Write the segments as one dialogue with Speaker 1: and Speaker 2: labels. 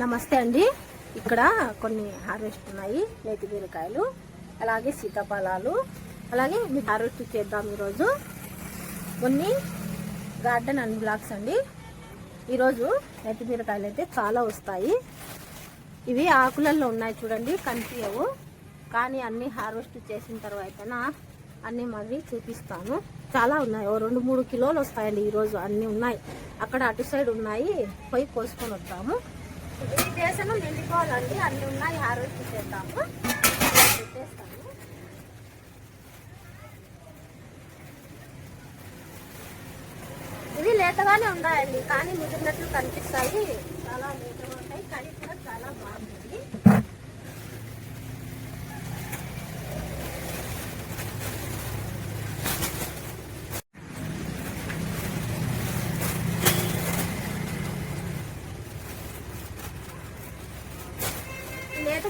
Speaker 1: నమస్తే అండి. ఇక్కడ కొన్ని హార్వెస్ట్ ఉన్నాయి నేతి బీరకాయలు అలాగే సీతాఫలాలు అలాగే మీ హార్వెస్ట్ చేద్దాం ఈరోజు. కొన్ని గార్డెన్ అండ్ బ్లాక్స్ అండి. ఈరోజు నేతి బీరకాయలు అయితే చాలా వస్తాయి. ఇవి ఆకులల్లో ఉన్నాయి చూడండి కనిపించవు. కానీ అన్ని హార్వెస్ట్ చేసిన తర్వాత అన్నీ మళ్ళీ చూపిస్తాను. చాలా ఉన్నాయి. ఓ రెండు మూడు కిలోలు వస్తాయండి ఈరోజు అన్నీ ఉన్నాయి. అక్కడ అటు సైడ్ ఉన్నాయి. పోయి కోసుకొని వస్తాము ఈ దేశం నిండిపోవాలండి అన్ని ఉన్నాయి రోజు చేద్దాము పెట్టేస్తాను ఇవి లేతగానే ఉన్నాయండి కానీ ముదిరినట్లు కనిపిస్తాయి. చాలా లేతగా ఉంటాయి కానీ కూడా చాలా బాగుంటుంది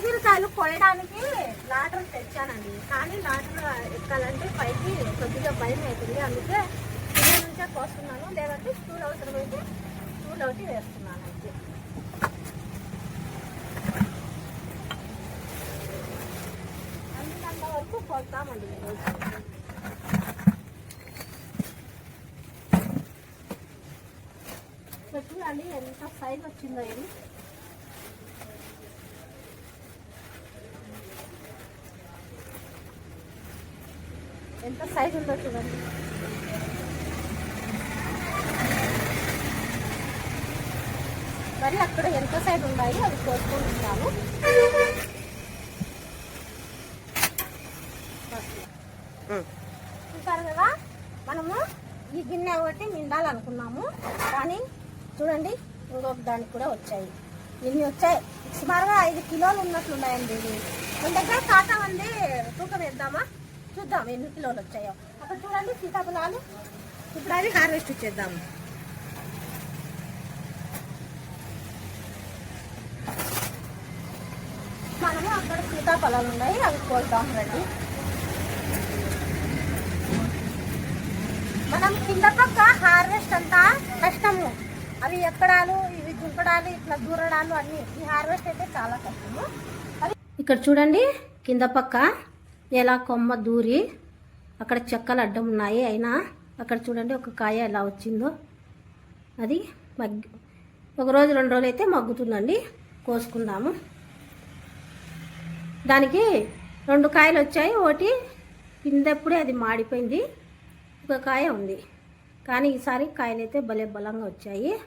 Speaker 1: లేత బీరకాయలు కోయడానికి లాటర్ తెచ్చానండి. కానీ లాటర్ ఎక్కాలంటే పైకి కొద్దిగా భయం అవుతుంది. అందుకే కింద నుంచే కోస్తున్నాను. లేదంటే స్టూల్ అవసరమైతే స్టూల్ ఒకటి వేస్తున్నాను అయితే అందుకంత వరకు కొడతామండి ఈరోజు చూడండి ఎంత సైజ్ వచ్చిందో ఇది ఎంత సైజ్ ఉందో చూడండి. మరి అక్కడ ఎంత సైడ్ ఉన్నాయి అవి కోసుకొని ఉంటాము చూసారు కదా? మనము ఈ గిన్నె ఒకటి నిండాలనుకున్నాము. కానీ చూడండి ఇంకొక దానికి కూడా వచ్చాయి. ఇన్ని వచ్చాయి. సుమారుగా ఐదు కిలోలు ఉన్నట్లున్నాయండి ఇవి. మన దగ్గర కాటా ఉంది తూకం వేద్దామా? చూద్దాం ఎన్ని కిలోలు వచ్చాయో. అక్కడ చూడండి సీతాఫలాలు. ఇప్పుడు అవి హార్వెస్ట్ చేద్దాము మనము అక్కడ సీతాఫలాలు ఉన్నాయి అవి కోల్తాం రండి. మనం కింద పక్క హార్వెస్ట్ అంతా కష్టము. అవి ఎక్కడాలు ఇవి దుంపడాలు ఇట్లా దూరడాలు అన్ని. ఈ హార్వెస్ట్ అయితే చాలా కష్టము. ఇక్కడ చూడండి కింద పక్క ఎలా కొమ్మ దూరి. అక్కడ చెక్కలు అడ్డం ఉన్నాయి. అయినా అక్కడ చూడండి ఒక కాయ ఎలా వచ్చిందో. అది మగ్గి ఒక రోజు రెండు రోజులు అయితే మగ్గుతుందండి. కోసుకుందాము. దానికి రెండు కాయలు వచ్చాయి. ఒకటి కిందప్పుడే అది మాడిపోయింది. ఒక కాయ ఉంది. కానీ ఈసారి కాయలు అయితే భలే బలంగా వచ్చాయి.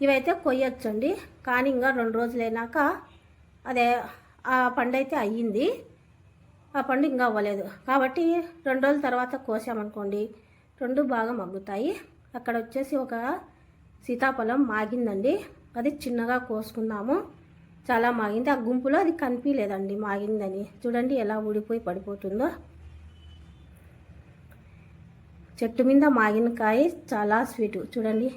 Speaker 1: ఇవైతే కొయ్యొచ్చండి. కానీ ఇంకా రెండు రోజులైనాక అదే ఆ పండు అయితే అయ్యింది. ఆ పండు ఇంకా అవ్వలేదు. కాబట్టి రెండు రోజుల తర్వాత కోసామనుకోండి రెండు బాగా మగ్గుతాయి. అక్కడ వచ్చేసి ఒక సీతాఫలం మాగిందండి. అది చిన్నగా కోసుకున్నాము. చాలా మాగింది. ఆ గుంపులో అది కనిపించలేదండి మాగిందని. చూడండి ఎలా ఊడిపోయి పడిపోతుందో. చెట్టు మీద మాగిన కాయ చాలా స్వీట్. చూడండి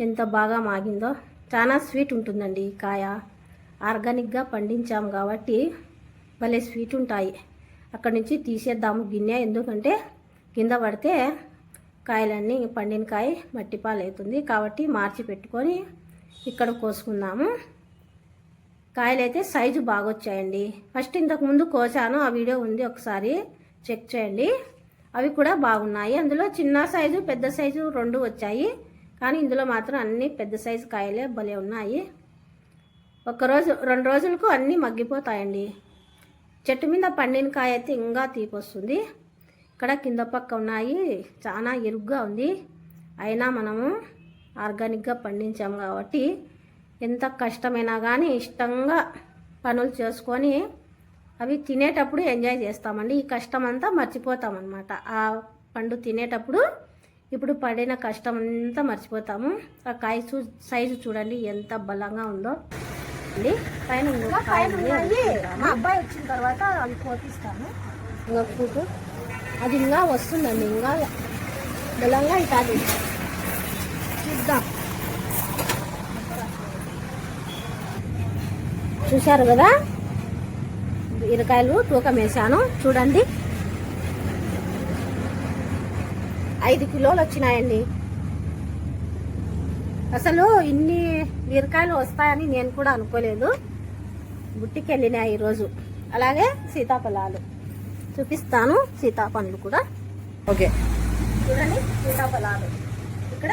Speaker 1: ఎంత బాగా మాగిందో. చాలా స్వీట్ ఉంటుందండి ఈ కాయ. ఆర్గానిక్గా పండించాం కాబట్టి భలే స్వీట్ ఉంటాయి. అక్కడి నుంచి తీసేద్దాము గిన్నె. ఎందుకంటే కింద పడితే కాయలన్నీ పండిన కాయ మట్టి పాలవుతుంది. కాబట్టి మార్చి పెట్టుకొని ఇక్కడ కోసుకుందాము. కాయలు అయితే సైజు బాగా వచ్చాయండి ఫస్ట్ ఇంతకుముందు కోసాను. ఆ వీడియో ఉంది ఒకసారి చెక్ చేయండి. అవి కూడా బాగున్నాయి. అందులో చిన్న సైజు పెద్ద సైజు రెండు వచ్చాయి. కానీ ఇందులో మాత్రం అన్ని పెద్ద సైజు కాయలే భలే ఉన్నాయి. ఒకరోజు రెండు రోజులకు అన్నీ మగ్గిపోతాయండి. చెట్టు మీద పండిన కాయ అయితే ఇంకా తీపి వస్తుంది. ఇక్కడ కింద పక్క ఉన్నాయి. చాలా ఎరుగ్గా ఉంది. అయినా మనము ఆర్గానిక్గా పండించాము కాబట్టి ఎంత కష్టమైనా కానీ ఇష్టంగా పనులు చేసుకొని అవి తినేటప్పుడు ఎంజాయ్ చేస్తామండి. ఈ కష్టం అంతా మర్చిపోతామన్నమాట. ఆ పండు తినేటప్పుడు ఇప్పుడు పడిన కష్టం అంతా మర్చిపోతాము. ఆ కాయ చూ సైజు చూడండి ఎంత బలంగా ఉందో. పైన కాయ ఉంది, అది చూద్దాము. మా అబ్బాయి వచ్చిన తర్వాత అవి కోపిస్తాను ఇంకొక కూటు అది ఇంకా వస్తుందండి ఇంకా బలంగా ఇటాది చూద్దాం. చూశారు కదా? బీరకాయలు తూకం వేసాను చూడండి. ఐదు కిలోలు వచ్చినాయండి. అసలు ఇన్ని బీరకాయలు వస్తాయని నేను కూడా అనుకోలేదు. బుట్టికి వెళ్ళినాయి ఈరోజు. అలాగే సీతాఫలాలు. చూపిస్తాను సీతాఫలాలు కూడా.
Speaker 2: ఓకే.
Speaker 1: చూడండి సీతాఫలాలు. ఇక్కడ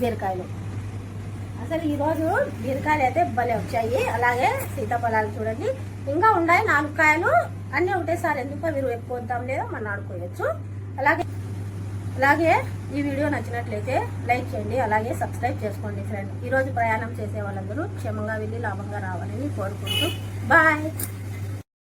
Speaker 1: బీరకాయలు. అసలు ఈరోజు బీరకాయలు అయితే భలే వచ్చాయి. అలాగే సీతాఫలాలు చూడండి. ఇంకా ఉన్నాయి నాలుగు కాయలు. అన్నీ ఒకటేసారి ఎందుకో మీరు ఎక్కువ వద్దాం లేదా మనం ఆడుకోవచ్చు. అలాగే అలాగే ఈ వీడియో నచ్చినట్లయితే లైక్ చేయండి అలాగే సబ్స్క్రైబ్ చేసుకోండి ఫ్రెండ్ ఈరోజు ప్రయాణం చేసే వాళ్ళందరూ క్షేమంగా వెళ్ళి లాభంగా రావాలని కోరుకుంటూ. బాయ్